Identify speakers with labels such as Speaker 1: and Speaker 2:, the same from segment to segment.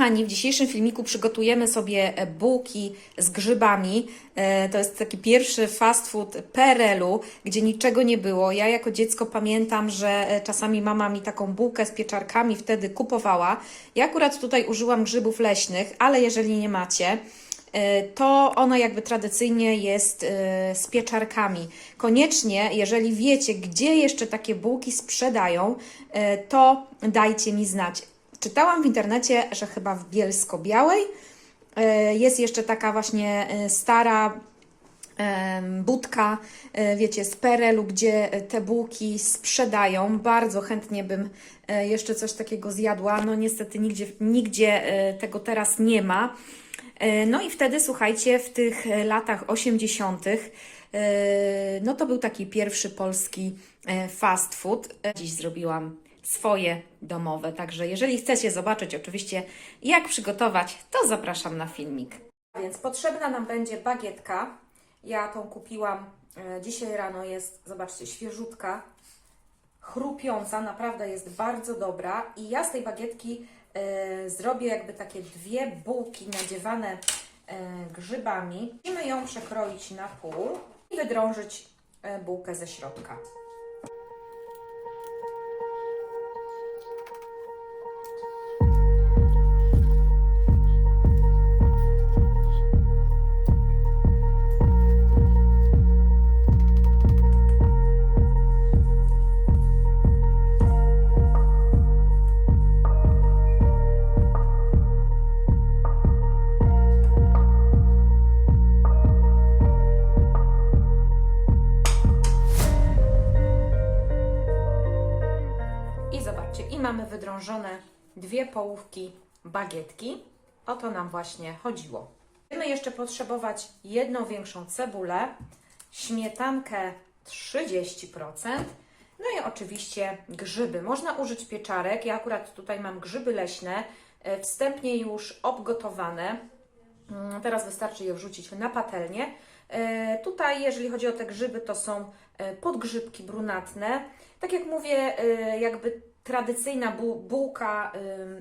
Speaker 1: Kochani, w dzisiejszym filmiku przygotujemy sobie e, bułki z grzybami. E, To jest taki pierwszy fast food PRL-u, gdzie niczego nie było. Ja jako dziecko pamiętam, że e, czasami mama mi taką bułkę z pieczarkami wtedy kupowała. Ja akurat tutaj użyłam grzybów leśnych, ale jeżeli nie macie, to ona jakby tradycyjnie jest z pieczarkami. Koniecznie, jeżeli wiecie, gdzie jeszcze takie bułki sprzedają, to dajcie mi znać. Czytałam w internecie, że chyba w Bielsko-Białej e, jest jeszcze taka właśnie e, stara budka, e, wiecie, z Perelu, gdzie te bułki sprzedają. Bardzo chętnie bym jeszcze coś takiego zjadła. No niestety nigdzie, nigdzie tego teraz nie ma. No i wtedy, słuchajcie, w tych latach 80., e, no to był taki pierwszy polski fast food. Dziś zrobiłam swoje domowe, także jeżeli chcecie zobaczyć oczywiście, jak przygotować, to zapraszam na filmik. Więc potrzebna nam będzie bagietka. Ja tą kupiłam e, dzisiaj rano, jest, zobaczcie, świeżutka, chrupiąca, naprawdę jest bardzo dobra. I ja z tej bagietki e, zrobię jakby takie dwie bułki nadziewane e, grzybami. Musimy ją przekroić na pół i wydrążyć bułkę ze środka. Mamy wydrążone dwie połówki bagietki. O to nam właśnie chodziło. Będziemy jeszcze potrzebować jedną większą cebulę, śmietankę 30%, no i oczywiście grzyby. Można użyć pieczarek. Ja akurat tutaj mam grzyby leśne, e, wstępnie już obgotowane. Mm, Teraz wystarczy je wrzucić na patelnię. E, Tutaj, jeżeli chodzi o te grzyby, to są e, podgrzybki brunatne. Tak jak mówię, jakby tradycyjna bu- bułka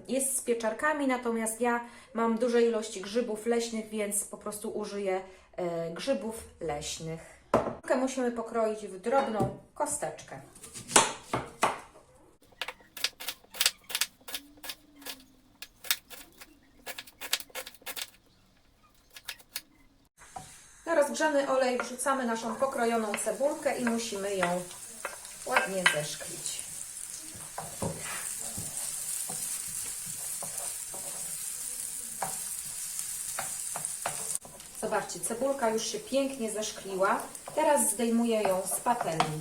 Speaker 1: jest z pieczarkami, natomiast ja mam duże ilości grzybów leśnych, więc po prostu użyję e, grzybów leśnych. Bułkę musimy pokroić w drobną kosteczkę. Na rozgrzany olej wrzucamy naszą pokrojoną cebulkę i musimy ją ładnie zeszklić. Zobaczcie, cebulka już się pięknie zeszkliła. Teraz zdejmuję ją z patelni.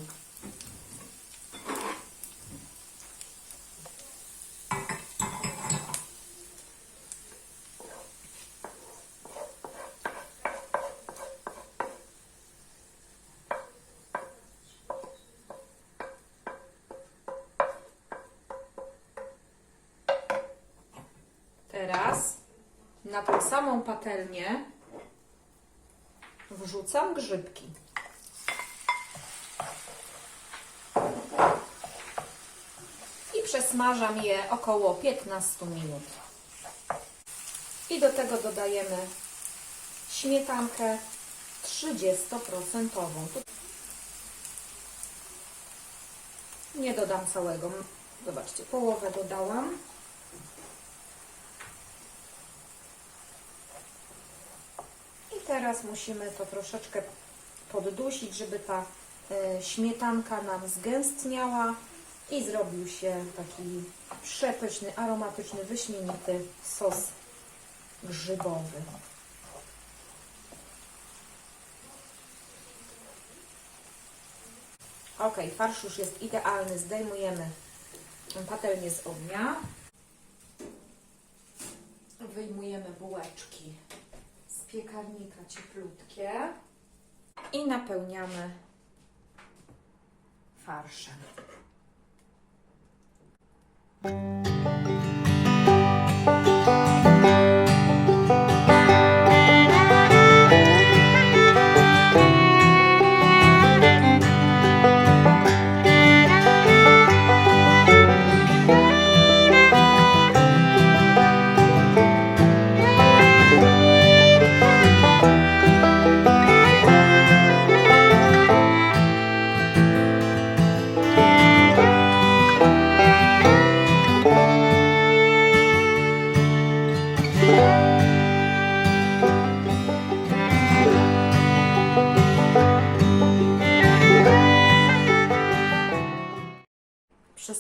Speaker 1: Teraz na tą samą patelnię wrzucam grzybki. I przesmażam je około 15 minut. I do tego dodajemy śmietankę 30%. Tu- Nie dodam całego. Zobaczcie, połowę dodałam. Teraz musimy to troszeczkę poddusić, żeby ta e, śmietanka nam zgęstniała i zrobił się taki przepyszny, aromatyczny, wyśmienity sos grzybowy. Ok, farsz już jest idealny. Zdejmujemy patelnię z ognia. Wyjmujemy bułeczki piekarnika cieplutkie i napełniamy farszem.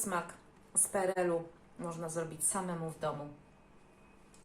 Speaker 1: Przysmak z PRL-u można zrobić samemu w domu.